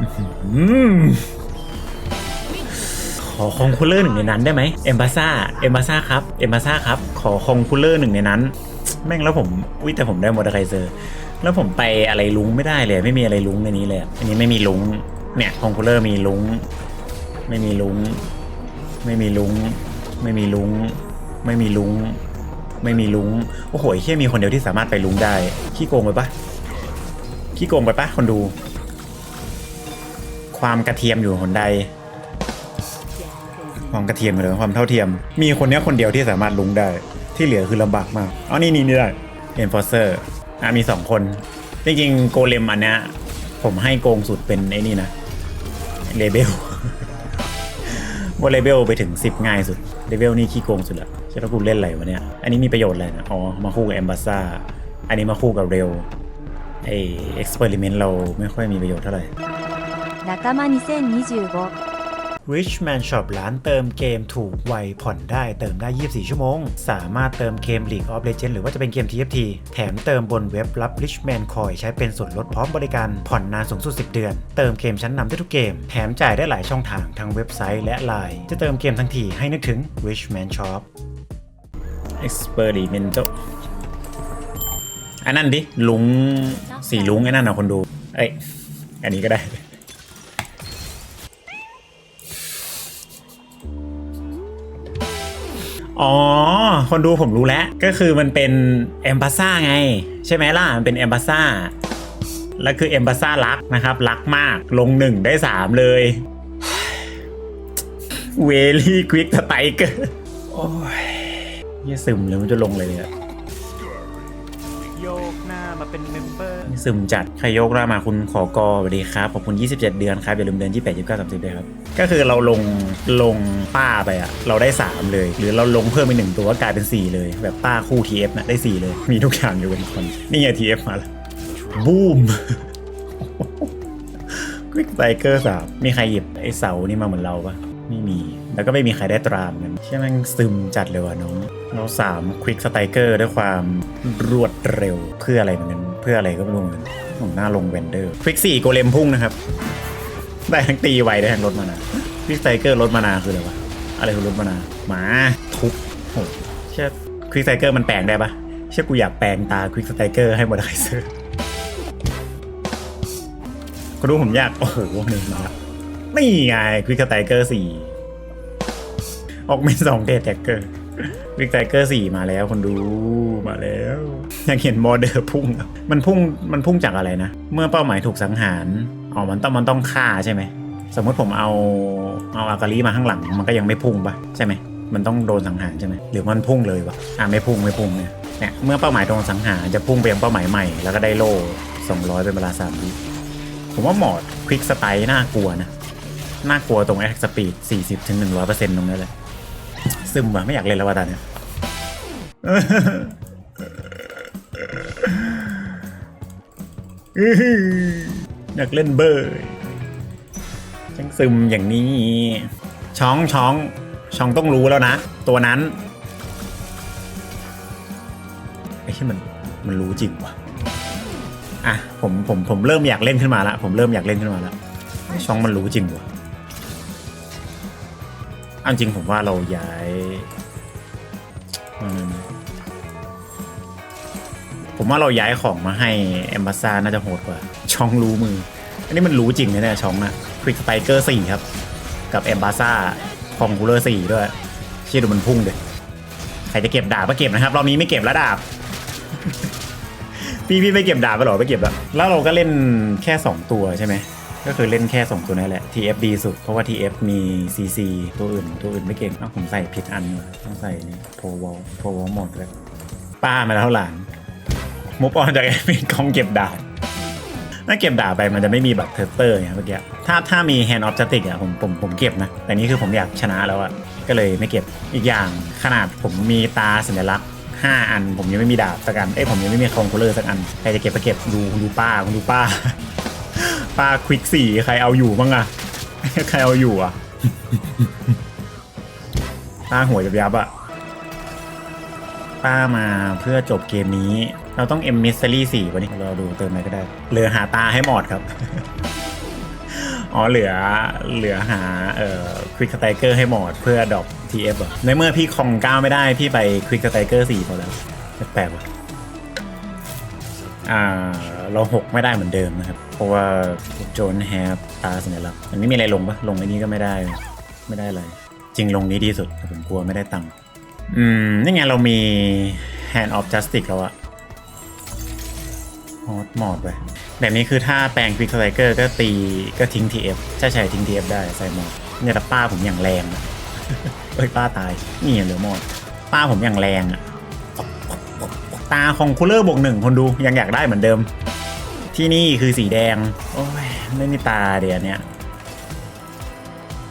อขอคองคูลเลอร์หนึ่งในนั้นได้ไหมเอมบาซ่าเอมบาซ่าครับเอมบาซ่าครับ ขอคองคูลเลอร์หนึ่งในนั้น แม่งแล้วผมอุ้ยแต่ผมได้มอเตอร์ไคเซอร์ แล้วผมไปอะไรลุงไม่ได้เลย ไม่มีอะไรลุงในนี้เลยอะอันนี้ไม่มีลุงเนี่ยคองคูลเลอร์มีลุงไม่มีลุงไม่มีลุงไม่มีลุงไม่มีลุงไม่มีลุงโอ้โหแค่มีคนเดียวที่สามารถไปลุงได้ขี้โกงไปปะขี้โกงไปปะคนดู ความกระเทียมอยู่คนใดความกระเทียมหรือความเท่าเทียม มีคนเนี้ยคนเดียวที่สามารถลุงได้ ที่เหลือคือลำบากมากอ๋อนี่นี่นี่ได้ Enforcer อะมีสองคน จริงๆโกเลมอันเนี้ยผมให้โกงสุดเป็นไอ้นี่นะเลเบลว่าเลเบลไปถึง 10 ง่ายสุด เลเบลนี่ขี้โกงสุดละใช่แล้วกูเล่นอะไรวะเนี่ย อันนี้มีประโยชน์อะไรนะ อ๋อ มาคู่กับเอมบาซ่า อันนี้มาคู่กับเรลไอเอ็กซ์เพร์เมนต์เราไม่ค่อยมีประโยชน์เท่าไหร่ 仲間2025 Richman Shop ร้านเติมเกมถูกไวผ่อนได้เติมได้ 24 ชั่วโมง สามารถเติมเกม League of Legends หรือว่าจะเป็นเกม TFT แถมเติมบนเว็บรับ Richman Coin ใช้เป็นส่วนลดพร้อมบริการ ผ่อนนานสูงสุด 10 เดือน เติมเกมชั้นนำได้ทุกเกม แถมจ่ายได้หลายช่องทางทั้งเว็บไซต์และ Line จะเติมเกมทั้งทีให้นึกถึง Richman Shop Experimento อันนั้นดิลุงสีลุงไอ้นั่นนะคนดู เอ้ยอันนี้ก็ได้ อ๋อ คนดูผมรู้แล้ว ก็คือมันเป็นเอมบาซ่าไง ใช่ไหมล่ะ มันเป็นเอมบาซ่าแล้วคือเอมบาซ่ารักนะครับ รักมากลงหนึ่งได้สามเลยเวลี่ควิกสไตเกอร์โอ้ยเนี่ยซึมเลยมันจะลงเลยเนี่ย มาเป็นเมมเบอร์ซึมจัดใครยกรามาคุณขอกอสวัสดีครับขอบคุณ 27 เดือนครับอย่าลืมเดือนที่8 29 30ด้วยครับก็คือเราลงลงป้าไปอะเราได้ 3 เลย หรือเราลงเพิ่มไปหนึ่งตัวก็กลายเป็น 4 เลย แบบป้าคู่ TF นะได้ 4 เลย มีทุกอย่างอยู่เป็นคน นี่ไง TF มาแล้วบูมควิกไ i เกอร์สามมีใครหยิบไอ้เสานี่มาเหมือนเราปะไม่มี แล้วก็ไม่มีใครได้ตรามกันใช่ไหมงซึมจัดเลยว่ะน้องเราสามควิกสไตเกอร์ด้วยความรวดเร็วเพื่ออะไรเหมือนกันเพื่ออะไรก็ไม่รู้เหมือนกันผมหน้าลงเวนเดอร์ควิกสี่โกเลมพุ่งนะครับ ได้ทั้งตีไวได้ทั้งลดมานาควิกสไตเกอร์ลดมานาคืออะไรวะอะไรคือลดมานาหมาทุบโหเชื่อควิกสไตเกอร์มันแปลงได้ปะเชื่อกูอยากแปลงตาควิกสไตเกอร์ให้หมดไคเซอร์ก็รู้ผมยาก โอ้โหหนึ่งมาแล้วนี่ไงควิกสไตเกอร์สี่ ออกเมนสองเดทแท็กเกอร์วิกไตเกอร์สี่มาแล้วคนดูมาแล้วยากเห็นมอเดอร์พุ่ง มันพุ่งมันพุ่งจากอะไรนะ เมื่อเป้าหมายถูกสังหารอ๋อมันต้องมันต้องฆ่าใช่ไหม สมมติผมเอาเอาอากาลีมาข้างหลัง มันก็ยังไม่พุ่งปะใช่ไหมมันต้องโดนสังหารใช่ไหมหรือมันพุ่งเลยวะอะไม่พุ่งไม่พุ่งเนี่ยเนี่ยเมื่อเป้าหมายโดนสังหารจะพุ่งไปยังเป้าหมายใหม่แล้วก็ได้โล่200 เป็นเวลา3วิผมว่าหมอดควิกสไตล์น่ากลัวนะน่ากลัวตรงแอคสปีด40ถึง100%ตรงนี้แหละ ซึมว่ะไม่อยากเล่นแล้วว่ะตอนเนี้ยอยากเล่นเบอร์จังซึมอย่างนี้ ช้องช้องช้องต้องรู้แล้วนะ ตัวนั้นไอ้ที่มันมันรู้จริงว่ะอะผมผมผมเริ่มอยากเล่นขึ้นมาละผมเริ่มอยากเล่นขึ้นมาละไอ้ช่องมันรู้จริงวะ อาจริงผมว่าเราย้ายผมว่าเราย้ายของมาให้เอมบาซ่าน่าจะโหดกว่า ช่องรู้มือ อันนี้มันรู้จริงนะเนี่ยช่องนะควิกสไตเกอร์สี่ครับ กับเอมบาซ่าคองคูลเลอร์สี่ด้วยเชี่ยดูมันพุ่งเลยใครจะเก็บดาบก็เก็บนะครับรอบนี้ไม่เก็บแล้วดาบ พี่พี่ไม่เก็บดาบไปหรอไม่เก็บแล้วแล้วเราก็เล่นแค่ 2 ตัวใช่ไหม ก็คือเล่นแค่2ตัวนั่นแหละ TF ดีสุด เพราะว่า TF มี CC ตัวอื่นตัวอื่นไม่เก่งอ้าผมใส่ผิดอันว่ต้องใส่นี่โพวอลโพวอลหมดแล้วป้ามาแล้วหลานมุกออนจากไอ้เป็นกองเก็บดาบถ้าเก็บดาบไปมันจะไม่มีแบบเทสเตอร์ไงเมื่อกี้ถ้าถ้ามี Hand of Justice อะผมผมผมเก็บนะ แต่นี่คือผมอยากชนะแล้วอะก็เลยไม่เก็บอีกอย่างขนาดผมมีตาสัญลักษณ์ห้าอัน ผมยังไม่มีดาบสักอันเอ้ยผมยังไม่มีคองคูลเลอร์สักอันใครจะเก็บไปเก็บดูดูป้าดูป้า ป้าควิกสี่ใครเอาอยู่บ้างอะใครเอาอยู่อะป้าหัวยับยับอะป้ามาเพื่อจบเกมนี้ เราต้องเอ็มมิสซิลี่สี่วันนี้เราดูเติมอะไรก็ได้ เหลือหาตาให้หมดครับ อ๋อเหลือเหลือหาเอ่อควิกสไตเกอร์ให้หมดเพื่อดรอป TF อะในเมื่อพี่คองก้าวไม่ได้ พี่ไปควิกสไตเกอร์สี่พอแล้วแปลกว่ะ เราหกไม่ได้เหมือนเดิมนะครับ เพราะว่าโจนแฮปตาสัญลักษณ์อันนี้มีอะไรลงปะลงไอ้นี้ก็ไม่ได้ ไม่ได้อะไร จริงลงนี้ดีสุดแต่ผมกลัวไม่ได้ตังค์อืม นี่ไงเรามี Hand of Justice แล้วอะฮอตหมอดไปแบบนี้คือถ้าแปลง Quick Striker ก็ตีก็ทิ้ง TF ใช่ใช่ทิ้ง TF ได้ใส่หมอดเนี่ยแต่ป้าผมอย่างแรงอะเอ้ยป้าตาย นี่เหลือหมอดป้าผมอย่างแรงอะ ตาของคูลเลอร์บวกหนึ่งคนดูยังอยากได้เหมือนเดิม ที่นี่คือสีแดง โอ้ยไม่มีตาเดี๋ยวนี้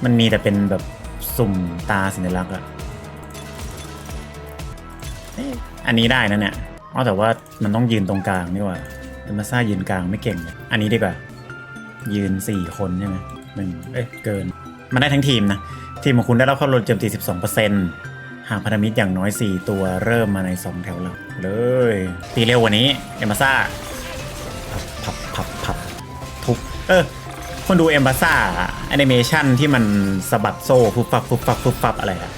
มันมีแต่เป็นแบบสุ่มตาสัญลักษณ์อะอันนี้ได้นะเนี่ยอ๋อแต่ว่ามันต้องยืนตรงกลางนี่ว่าแต่มาซ่ายืนกลางไม่เก่ง อันนี้ดีกว่า ยืน 4 คนใช่ไหมหนึ่งเอ้ยเกิน มันได้ทั้งทีมนะ ทีมของคุณได้รับความลดโจมตี 12% หาพันธมิตรอย่างน้อย 4 ตัวเริ่มมาใน 2 แถวหลังเลย ตีเร็วกว่านี้เอมบาซ่าพับพับพับพับทุบเออคนดูเอมบาซ่าแอนิเมชันที่มันสะบัดโซ่ฟุบฟับฟุบฟับฟุบฟับอะไรอะ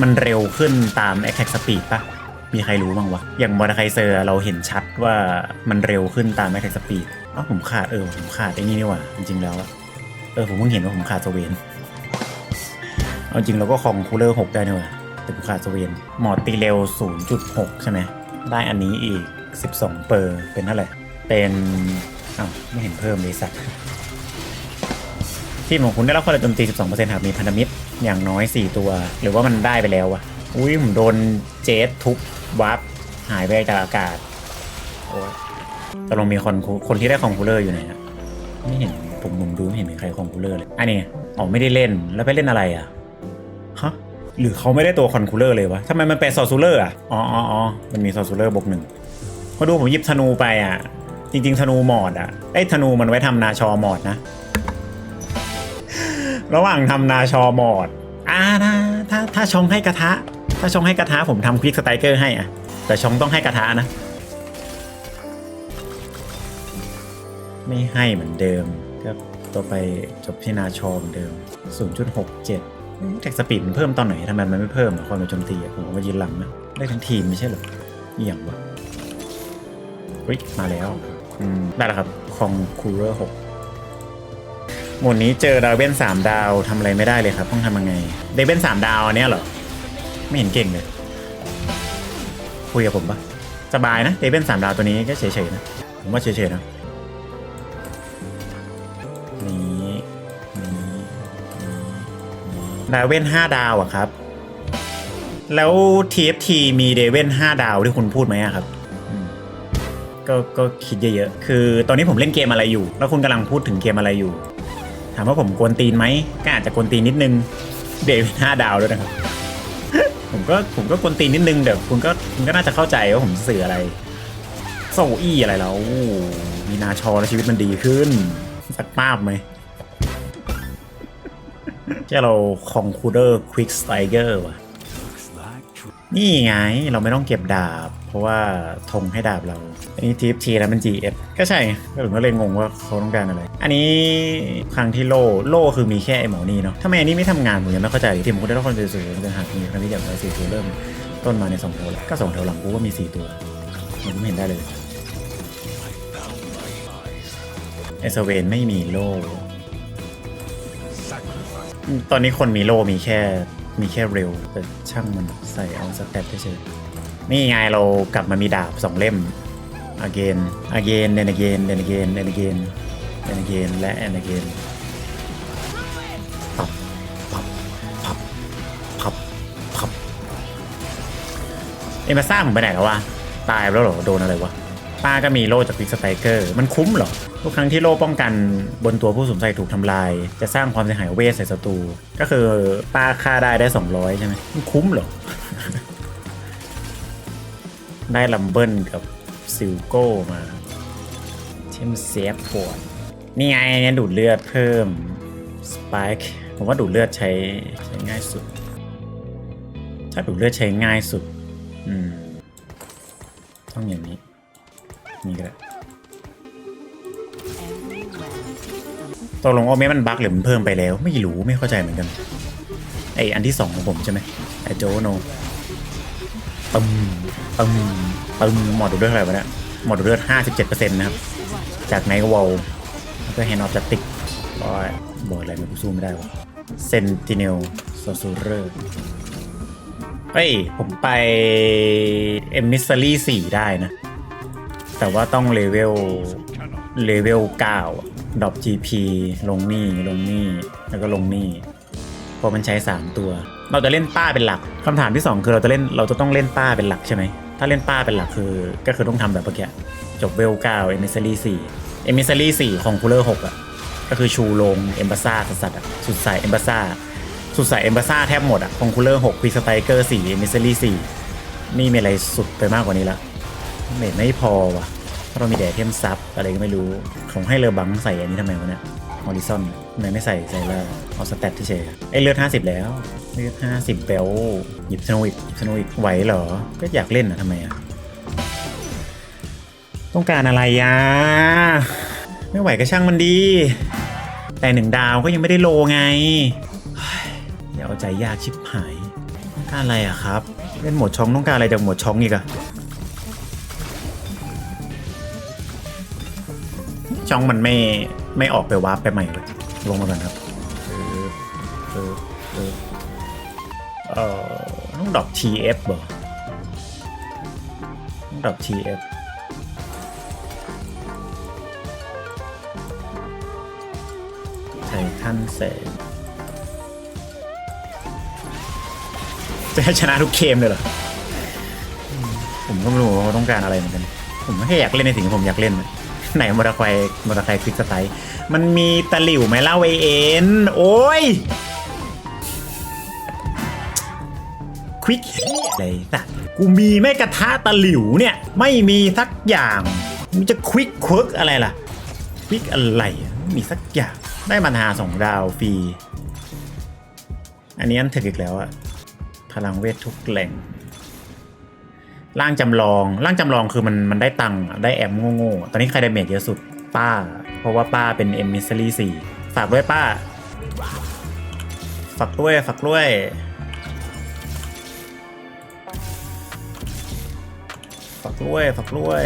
มันเร็วขึ้นตาม Attack Speed ปะมีใครรู้บ้างวะ อย่างมอร์ไคเซอร์เราเห็นชัดว่ามันเร็วขึ้นตาม Attack Speed อ๋อผมขาดเออผมขาดไอ้นี่นี่หว่า จริงๆแล้วอะเออผมเพิ่งเห็นว่าผมขาดสเวน เอาจริงเราก็คองคูลเลอร์6ได้นี่หว่า แต่ผมขาดสเวนหมอดตีเร็ว 0.6 ใช่ไหม ได้อันนี้อีก 12 เปอร์เป็นเท่าไหร่ เป็นอ้าวไม่เห็นเพิ่มเลยสัตว์ทีมของคุณได้รับความโจมตี 12%หากมีพันธมิตรอย่างน้อย 4 ตัว หรือว่ามันได้ไปแล้ววะอุ้ยผมโดนเจสทุบวับหายไปจากอากาศโอ้ตกลงมีคนคนที่ได้คอมคูลเลอร์อยู่ไหนอะไม่เห็นผมมุมดูไม่เห็นมีใครคอมคูลเลอร์เลยอันนี้อ๋อไม่ได้เล่นแล้วไปเล่นอะไรอะฮะ หรือเขาไม่ได้ตัวคอนคูลเลอร์เลยวะทำไมมันเป็นซอซูเลอร์อะอ๋ออ๋อมันมีซอซูเลอร์บวกหนึ่งมาดูผมหยิบธนูไปอะจริง ๆ ธนูหมอดอะไอ้ธนูมันไว้ทำนาชอหมอดนะ ระหว่างทำนาชอหมอด อ่าถ้าถ้าถ้าชงให้กระทะ ถ้าชงให้กระทะผมทำควิกสไตเกอร์ให้อะ แต่ชงต้องให้กระทะนะ ไม่ให้เหมือนเดิมก็ต่อไปจบที่นาชอเหมือนเดิม 0.67 แท็กสปีดมันเพิ่มตอนไหนทำไมมันไม่เพิ่มอะความโจมตีอะผมว่ายืนหลังนะได้ทั้งทีมไม่ใช่หรออหย่างวะเฮ้ยมาแล้วอืมได้แล้วครับคองคูเลอร์6หมดนี้เจอดาวเว้นสามดาวทำอะไรไม่ได้เลยครับ ต้องทำยังไงเดเว้นสามดาวอันเนี้ยเหรอ ไม่เห็นเก่งเลย คุยกับผมปะสบายนะเดเว้นสามดาวตัวนี้ก็เฉยๆนะ ผมว่าเฉยๆนะ ดาวเว้นห้าดาวอะครับ แล้ว TFT มีเดเว้นห้าดาวที่คุณพูดไหมอะครับก็ก็คิดเยอะๆ คือตอนนี้ผมเล่นเกมอะไรอยู่ แล้วคุณกำลังพูดถึงเกมอะไรอยู่ ถามว่าผมกวนตีนไหม ก็อาจจะกวนตีนนิดนึง เดวิดห้าดาวด้วยนะครับ ผมก็ผมก็กวนตีนนิดนึงเดี๋ยวคุณก็คุณก็น่าจะเข้าใจว่าผมสื่ออะไรโซอี้อะไรแล้วมีนาชอแล้วชีวิตมันดีขึ้น สักป้าบไหม แค่เราคองคูเดอร์ควิกสไตเกอร์ว่ะ นี่ไงเราไม่ต้องเก็บดาบ เพราะว่าธงให้ดาบเรา อันนี้ทีฟทีแล้วมัน GF ก็ใช่ก็ผมก็เลยงงว่าเขาต้องการอะไร อันนี้ครั้งที่โลโลคือมีแค่ไอหมอนี่เนาะทำไมอันนี้ไม่ทำงานผมยังไม่เข้าใจทีมคุณได้รับความสวยๆมันจะหากมีครั้งที่อย่างไรสี่ตัวเริ่มต้นมาในสองแถวหลังก็สองแถวหลังกูก็มีสี่ตัวมันไม่เห็นได้เลยไอสเวนไม่มีโล ตอนนี้คนมีโลมีแค่มีแค่เร็วแต่ช่างมันใส่เอาสเต็ปเฉยนี่ไงเรากลับมามีดาบสองเล่ม again again and again and again and again and again และ and again พับพับพับพับพับเอ็มาซ่างผมไปไหนแล้ววะ ตายแล้วเหรอ โดนอะไรวะป้าก็มีโล่จากพิกสไตเกอร์ มันคุ้มเหรอ ทุกครั้งที่โล่ป้องกันบนตัวผู้สวมใส่ถูกทำลาย จะสร้างความเสียหายเวทใส่ศัตรูก็คือป้าฆ่าได้ได้ 200 ใช่ไหมมันคุ้มเหรอ ได้ลัมเบิลกับซิลโก้มาเชมเซฟปวดนี่ไงเนี่ยดูดเลือดเพิ่มสป k ค์ผมว่าดูดเลือดใช้ใช้ง่ายสุด ถ้าดูดเลือดใช้ง่ายสุด อืม ต้องอย่างนี้ นี่ก็ได้ ตกลงโอเมมันบั๊กหรือมันเพิ่มไปแล้ว ไม่รู้ไม่เข้าใจเหมือนกันไออันที่สองของผมใช่ไหมไอโจโนตึมตึมตึมหมดดูเลือดเท่าไหร่วะเนี่ยหมดดูเลือดห้าสิบเจ็ดเปอร์เซ็นต์นะครับ จากไนท์วอลแล้วก็แฮนด์ออฟจัติกบอยบอยอะไรมันกูสู้ไม่ได้วะเซนติเนลโซซูเรอร์เฮ้ย ผมไปเอมิสซารี่สี่ได้นะ แต่ว่าต้องเลเวลเลเวลเก้า ดรอป GP ลงนี่ลงนี่แล้วก็ลงนี่เพราะมันใช้ 3 ตัว เราจะเล่นป้าเป็นหลักคำถามที่ 2 คือเราจะเล่นเราจะต้องเล่นป้าเป็นหลักใช่ไหมถ้าเล่นป้าเป็นหลักคือก็คือต้องทำแบบเมื่อกี้จบเวลเก้าเอมิซารี่สี่เอมิซารี่สี่ของคูลเลอร์หกอะก็คือชูลงเอมบาซ่าสัสๆอะสุดสายเอมบาซ่าสุดสายเอมบาซ่าแทบหมดอะของคูลเลอร์หกพีสไตเกอร์สี่เอมิซารี่สี่นี่มีอะไรสุดไปมากกว่านี้ละเมทไม่พอว่ะ เรามีแดดเทมซับอะไรก็ไม่รู้ของให้เลอบังใส่อันนี้ทำไมวะเนี่ยฮอริซอนทำไมไม่ใส่ใส่ละเอาสแตทที่เฉยไอ้ยเลือด 50 แล้ว เลือด 50เบลหยิบสโนวิกหยิบสโนวิกไหวเหรอ ก็อยากเล่นนะทำไมอะต้องการอะไรอะไม่ไหวก็ช่างมันดี แต่หนึ่งดาวก็ยังไม่ได้โลไงเฮ้ยอย่าเอาใจยากชิบหายต้องการอะไรอะครับ เล่นหมดช่องต้องการอะไรจากหมดช่องอีกอะ ช่องมันไม่ไม่ออกไปวาร์ปไปใหม่เลย ลงมาก่อนครับเออเออเออเออต้องดรอป TF บ่ต้องดรอป TF ไททันแสงจะให้ชนะทุกเกมเลยเหรอ ผมก็ไม่รู้ว่าเขาต้องการอะไรเหมือนกัน ผมไม่แค่อยากเล่นในสิ่งที่ผมอยากเล่นนะ ไหนมอเตอร์ไซค์มอเตอร์ไซค์ควิกสไตล์มันมีตะหลิวไหมเล่าไอเอ็นโอ้ยควิกอะไรสักกูมีแม่กระทะตะหลิวเนี่ย ไม่มีสักอย่างมันจะควิกควิกอะไรล่ะควิกอะไรม่มีสักอย่างได้มันหาสองดาวฟรี อันนี้อันถึกอีกแล้วอะพลังเวททุกแหล่ง ร่างจำลอง ร่างจำลองคือมันมันได้ตังค์ได้แอมโง่ๆ ตอนนี้ใครได้เมจเยอะสุดป้า เพราะว่าป้าเป็นเอ็มมิสซิลี่สี่ฝากด้วยป้า ฝากด้วยฝากด้วยฝากด้วยฝากด้วย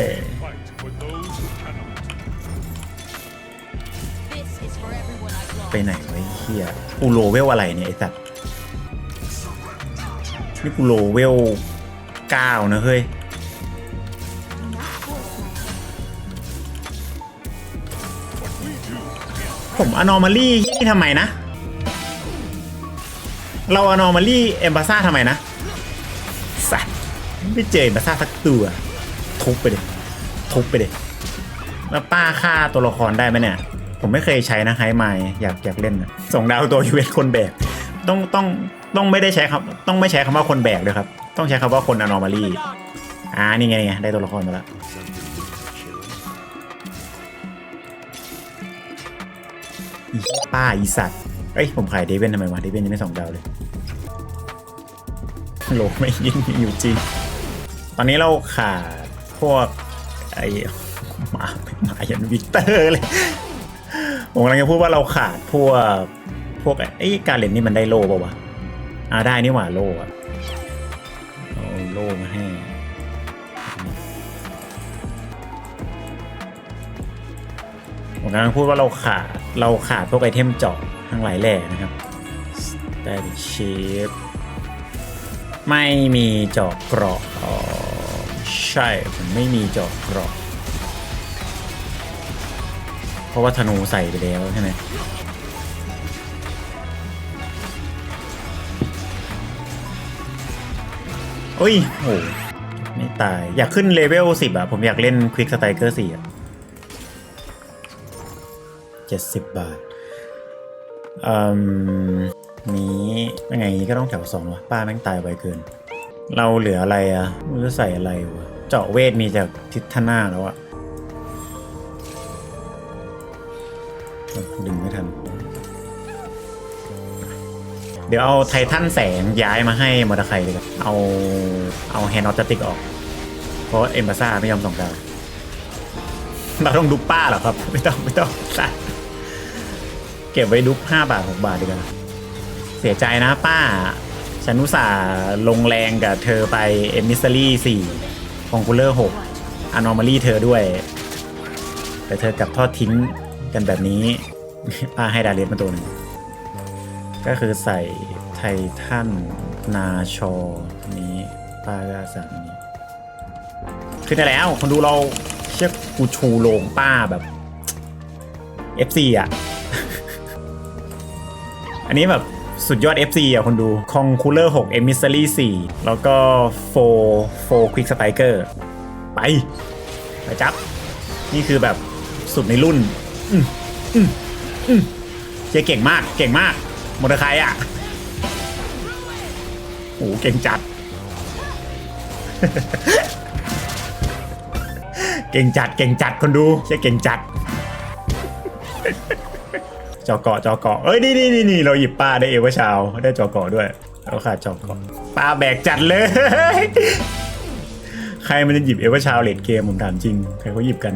ไปไหนไว้เฮียกูโลเวลอะไรเนี่ยไอ้สัตว์นี่กูโลเวล เก้านะเฮ้ยผมอนอมาลี่นี่ทำไมนะ เราอนอมาลี่เอมบาซ่าทำไมนะ สัตว์ไม่เจอเอมบาซ่าสักตัว ทุบไปเลยทุบไปเลยแล้วป้าฆ่าตัวละครได้ไหมเนี่ย ผมไม่เคยใช้นะไฮไมล์อยากอยากเล่นนะส่งดาวตัวยูเวนคนแบกต้องต้องต้องไม่ได้ใช้คำต้องไม่ใช้คำว่าคนแบกด้วยครับ ต้องใช้คำว่าคนอนอมาลี่อ่านี่ไงไงได้ตัวละครมาแล้วอีป้าอีสัตว์เอ้ย ผมขายเดเวนทำไมวะเดเวนยังไม่สองดาวเลยโลไม่ยิ่งอยู่จริง ตอนนี้เราขาดพวกไอ้หมาหมายันวิกเตอร์เลยผมกำลังจะพูดว่าเราขาดพวกพวกไอ้การเล่นนี่มันได้โล่ป่าวะอ่าได้นี่หว่าโล่อะ ล่มาให้ผมกำลังพูดว่าเราขาดเราขาดพวกไอเทมเจาะทั้งหลายแหล่นะครับ Static Shape ไม่มีเจาะเกราะอ๋อใช่ผมไม่มีเจาะเกราะ เพราะว่าธนูใส่ไปแล้วใช่ไหม โอ้ยโหไม่ตาย อยากขึ้นเลเวล10อะผมอยากเล่น Quick Striker 4อะเจ็ดสิบบาทอืมนี้ยังไงก็ต้องแถวสองวะป้าแม่งตายไวเกิน เราเหลืออะไรอะไม่รู้จะใส่อะไรวะเจาะเวทมีจากทิศทหน้าแล้วอะดึงไม่ทัน เดี๋ยวเอาไททันแสงย้ายมาให้มอเตอร์ไซค์เลยครับเอาเอาแฮนด์ออตติกออก เพราะเอ็มบาซ่าไม่ยอมส่งดาวเราต้องดูป้าเหรอครับ ไม่ต้องไม่ต้องเก็บไว้ดุก5บาท 6 บาทดีกว่าเสียใจนะป้า ฉันอุตส่าห์ลงแรงกับเธอไปเอมิสซารี่4คองคูลเลอร์6อนอมารีเธอด้วย แต่เธอกลับทอดทิ้งกันแบบนี้ ป้าให้ดาเลสมาตัวหนึ่ง ก็คือใส่ไททันนาชอนี้ป้าก็สั่งนนี้ขึ้นได้แล้ว คนดูเราเชือกกูชูโลงป้าแบบ FC อะ อันนี้แบบสุดยอด FC อะคนดูคองคูลเลอร์6 Emissary 4 แล้วก็4 4 Quick Striker ไป ไปจับ นี่คือแบบสุดในรุ่น อืมอืมอืมเจ๊เก่งมากเก่งมาก มอเตอร์ไคอะโอ้โหเก่งจัด เก่งจัดเก่งจัดคนดูใช่เก่งจัดจอเกาะจอเกาะเอ้ยนี่นี่นี่เราหยิบป้าได้เอวชาวได้จอเกาะด้วยเราขาดจอเกาะป้าแบกจัดเลย ใครมันจะหยิบเอวชาวเลดเกมผมถามจริง ใครเขาหยิบกัน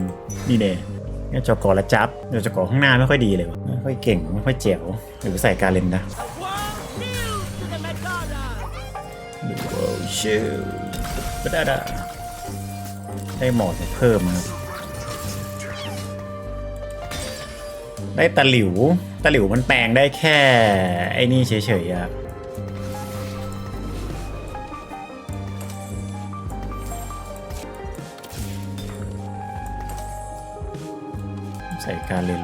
นี่เน่ เนี่ยจอกาะและจับแต่จอกาะข้างหน้าไม่ค่อยดีเลยวะไม่ค่อยเก่งไม่ค่อยเจ๋วหรือใส่การเล่นนะดูโอ้ชิวก็ได้ได้ได้หมอดเพิ่มครับได้ตะหลิวตะหลิวมันแปลงได้แค่ไอ้นี่เฉยๆอะใการเล่น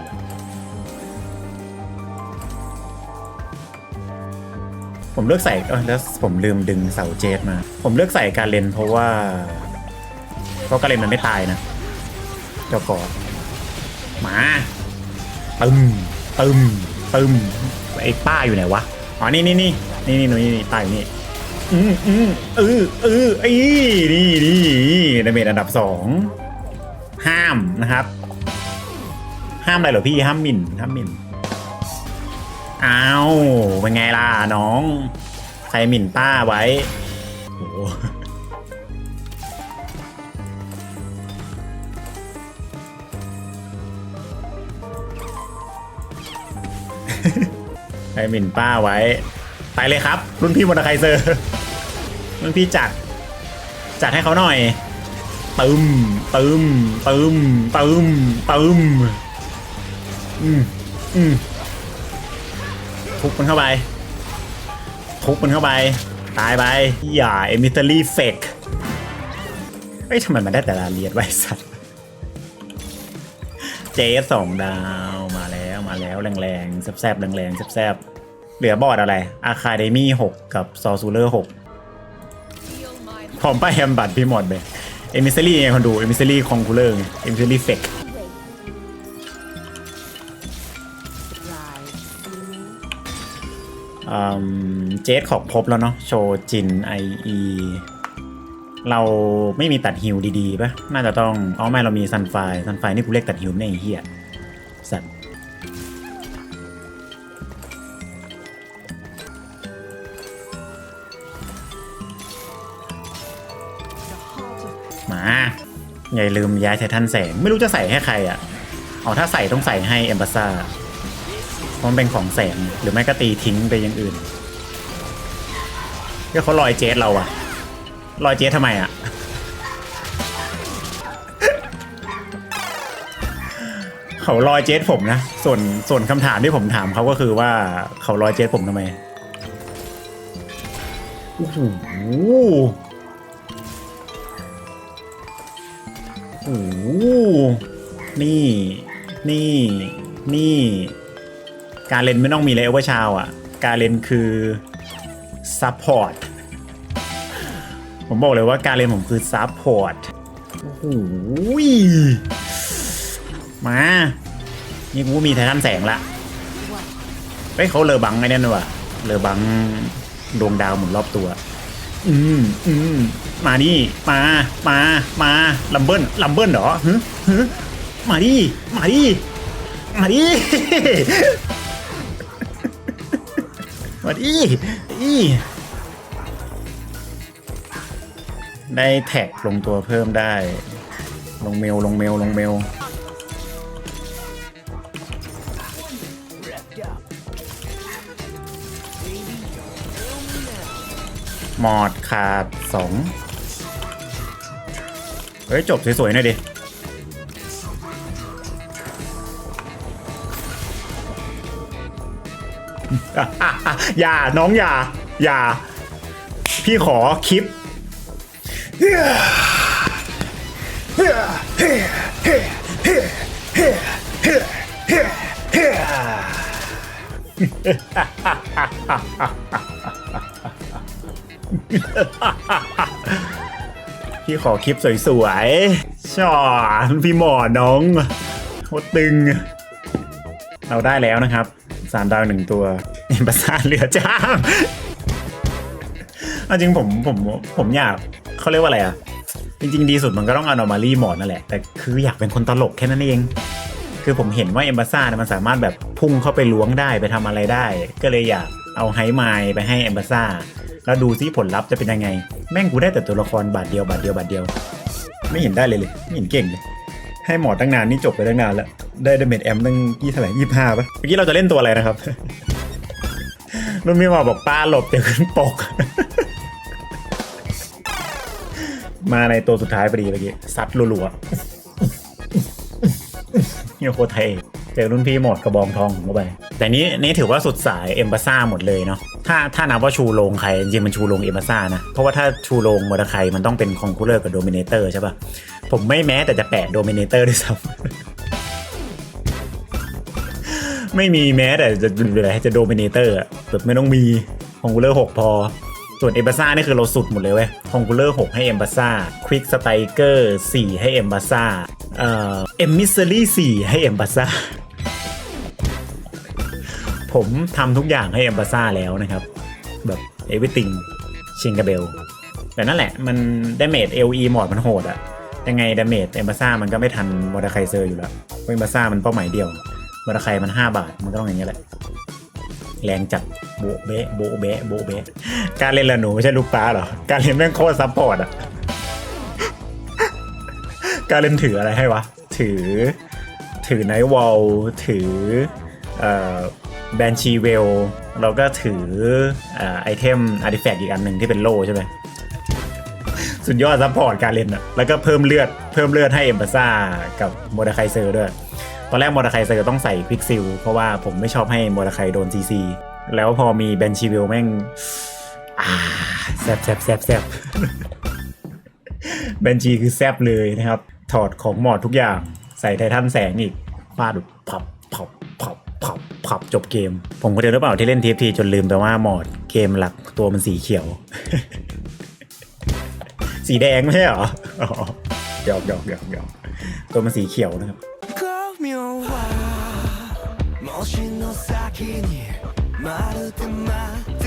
ผมเลือกใส่เออแล้วผมลืมดึงเสาเจดมา ผมเลือกใส่การเลนเพราะว่า เพราะการเลนมันไม่ตายนะเจ้ากอดมาตึมตึมตึมไอ้ป้าอยู่ไหนวะอ๋อนี่นี่นี่นี่นี่นี่นี่ป้าอยู่นี่อืมอืมเออเออไอ้นี่นี่ดาเมจอันดับสองห้ามนะครับ ห้ามอะไรเหรอพี่ห้ามหมิ่นห้ามหมิ่นอ้าวเป็นไงล่ะน้อง ใครหมิ่นป้าไว้โอ้โหใครหมิ่นป้าไว้ ไปเลยครับ รุ่นพี่มอเตอร์ไคเซอร์รุ่นพี่จัดจัดให้เขาหน่อยตึมตึมตึมตึมตึม อืมอืมทุบมันเข้าไป ทุบมันเข้าไป ตายไป อย่าเอมิเตอรี่เฟกเฮ้ยทำไมมันได้แต่ละเลียดไว้สัตว์ เจสองดาวมาแล้วมาแล้วแรงๆ แซบๆ แรงๆ แซบๆ เหลือบอร์ดอะไรอะคาเดมี่หกกับซอซูเลอร์หกพร้อมไปแฮมบัตพี่หมดเลยเอมิเซรี่ไงคนดู เอมิเซรี่คองคูเลอร์ไงเอมิเซรี่เฟก เจสของพบแล้วเนาะโชจินไอเอเราไม่มีตัดฮิวดีๆปะน่าจะต้องอ๋อไม่เรามีซันไฟซันไฟนี่กูเรียกตัดฮิวเนี่ไอเหี้ยสัตว์มาอย่าลืมย้ายไททันแสง ไม่รู้จะใส่ให้ใครอะ เอาถ้าใส่ต้องใส่ให้เอมบาซ่า เพราะมันเป็นของแสงหรือไม่ก็ตีทิ้งไปอย่างอื่นก็เขาลอยเจสเราอะลอยเจสทำไมอะเขาลอยเจสผมนะ ส่วนส่วนคำถามที่ผมถามเขาก็คือว่าเขาลอยเจสผมทำไมโอ้โหโอ้โหนี่ นี่ นี่ การเล่นไม่ต้องมีเลเวอร์ชาวอะ การเล่นคือซัพพอร์ตผมบอกเลยว่าการเล่นผมคือซัพพอร์ตโอ้โหมา นี่กูมีไททันแสงละเฮ้ยเขาเลอบังไอ้นั่นด้วยว่ะเลอบังดวงดาวหมุนรอบตัว อืมอืมมาดิมา มา มาลัมเบิลลัมเบิลเหรอฮึฮึมาดิมาดิมาดิ มาดิอีได้แท็กลงตัวเพิ่มได้ ลงเมล ลงเมล ลงเมลมอดขาดสองเฮ้ย จบสวยๆหน่อยดิ อย่าน้องอย่า อย่า พี่ขอคลิปพี่ขอคลิปสวยๆชอพี่หมอน้องโคตรตึง เราได้แล้วนะครับ สามดาวหนึ่งตัวเอ็มประสาทเหลือจ้างเอาจริงผมผมผมอยากเขาเรียกว่าอะไรอะ จริงๆ ดีสุดมันก็ต้องอนอมารีหมอดนั่นแหละ แต่คืออยากเป็นคนตลกแค่นั้นเอง คือผมเห็นว่าเอมบาซ่าเนี่ยมันสามารถแบบพุ่งเข้าไปล้วงได้ไปทำอะไรได้ ก็เลยอยากเอาไฮไมล์ไปให้เอมบาซ่าแล้วดูซิผลลัพธ์จะเป็นยังไง แม่งกูได้แต่ตัวละครบาทเดียวบาทเดียวบาทเดียว ไม่เห็นได้เลยเลยไม่เห็นเก่งเลย ให้หมอตั้งนานนี่จบไปตั้งนานแล้ว ได้เดเมจแอมตั้งยี่เท่าไหร่ยี่ห้าปะเมื่อกี้เราจะเล่นตัวอะไรนะครับรุ่นพี่หมอบอกป้าหลบเดี๋ยวขึ้นปก มาในตัวสุดท้ายพอดีเมื่อกี้ซัดรัวๆเฮียโคตรเทเจอรุ่นพี่หมดกระบองทองผมเข้าไป แต่นี้นี่ถือว่าสุดสายเอ็มบาซ่าหมดเลยเนาะถ้าถ้านับว่าชูโรงใครจริงๆมันชูโรงเอ็มบาซ่านะ เพราะว่าถ้าชูโรงมอเตอร์ไคมันต้องเป็นคองคูลเลอร์กับโดมิเนเตอร์ใช่ปะผมไม่แม้แต่จะแปะโดมิเนเตอร์ด้วยซ้ำ ไม่มีแม้แต่จะอะไรจะโดมิเนเตอร์แบบไม่ต้องมีคองคูลเลอร์หกพอ ส่วนเอ b บ s ซ่านี่คือเราสุดหมดเลยเว้ยคองคูลเลอร์6ให้เอ b บ s ซ่าควิกสไตเกอร์4ให้เอ b บ s ซ่าเอ่อเอมิสซรี่4ให้เอ b บ s ซ่าผมทำทุกอย่างให้เอ b บ s ซ่าแล้วนะครับ แบบเอวิติงชิงกาเบลแต่นั่นแหละมันดาเมจ LE หมดมันโหดอะยังไงดาเมจเอ b บ s ซ่ามันก็ไม่ทันมอร์ดาไคเซอร์อยู่แล้วเพราะเอ b บ s ซ่ามันเป้าหมายเดียว มอร์ดาไคมัน 5 บาท มันก็ต้องอย่างเงี้ยแหละ แรงจัดโบเบะโบเบะโบเบะการเล่นละหนูไม่ใช่ลูกป้าหรอ การเล่นแม่งโคตรซัพพอร์ตอะการเล่นถืออะไรให้วะ ถือ ถือไนท์วอลถือเอ่อแบนชีเวลแล้วก็ถืออ่อไอเทมอาร์ติแฟกต์อีกอันหนึ่งที่เป็นโล่ใช่ไหมสุดยอดซัพพอร์ตการเล่นอะแล้วก็เพิ่มเลือด เพิ่มเลือดให้เอ็มบาซ่ากับโมดาไคเซอร์ด้วย ตอนแรกมอร์ดาไคเซอร์ต้องใส่ควิกซิลเพราะว่าผมไม่ชอบให้มอร์ดาไคโดนซีซีแล้วพอมีเบนชิวิลแม่งแซบแซบแซบแซบเบนชีคือแซบเลยนะครับ ถอดของหมอดทุกอย่างใส่ไททันแสงอีกฟาดพับพับพับพับพับจบเกม ผมคนเดียวหรือเปล่าที่เล่นทีฟทีจนลืมไปว่าหมอดเกมหลักตัวมันสีเขียว สีแดงไม่ใช่หรอหยอกหยอกหยอกหยอกตัวมันสีเขียวนะครับ 妙は文字の先にまるでま